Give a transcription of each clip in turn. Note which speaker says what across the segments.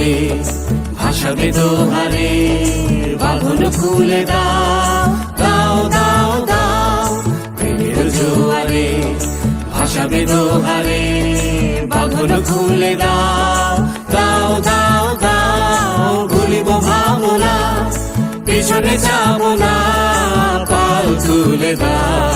Speaker 1: জোয়ারে ভাসাবে দোহারে বাঁধন খুলে দাও দাও দাও জোয়ারে। ভাসাবে দোহারে বাঁধন খুলে দাও দাও দাও দাও, ভুলিব ভাবনা, পিছনে যাব না পাল তুলে দাও।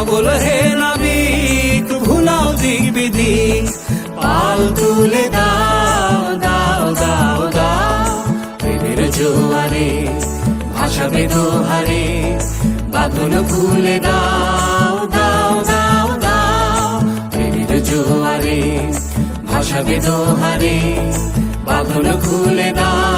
Speaker 1: পাগল হে নাবিক ভুলাও দিক বিধি পাল তুলে দাও দাও দাও দাও। প্রেমের জোয়ারে, ভাসাবে দোহারে, বাঁধন খুলে দাও দাও দাও দাও। প্রেমের জোয়ারে, ভাসাবে দোহারে, বাঁধন খুলে দাও।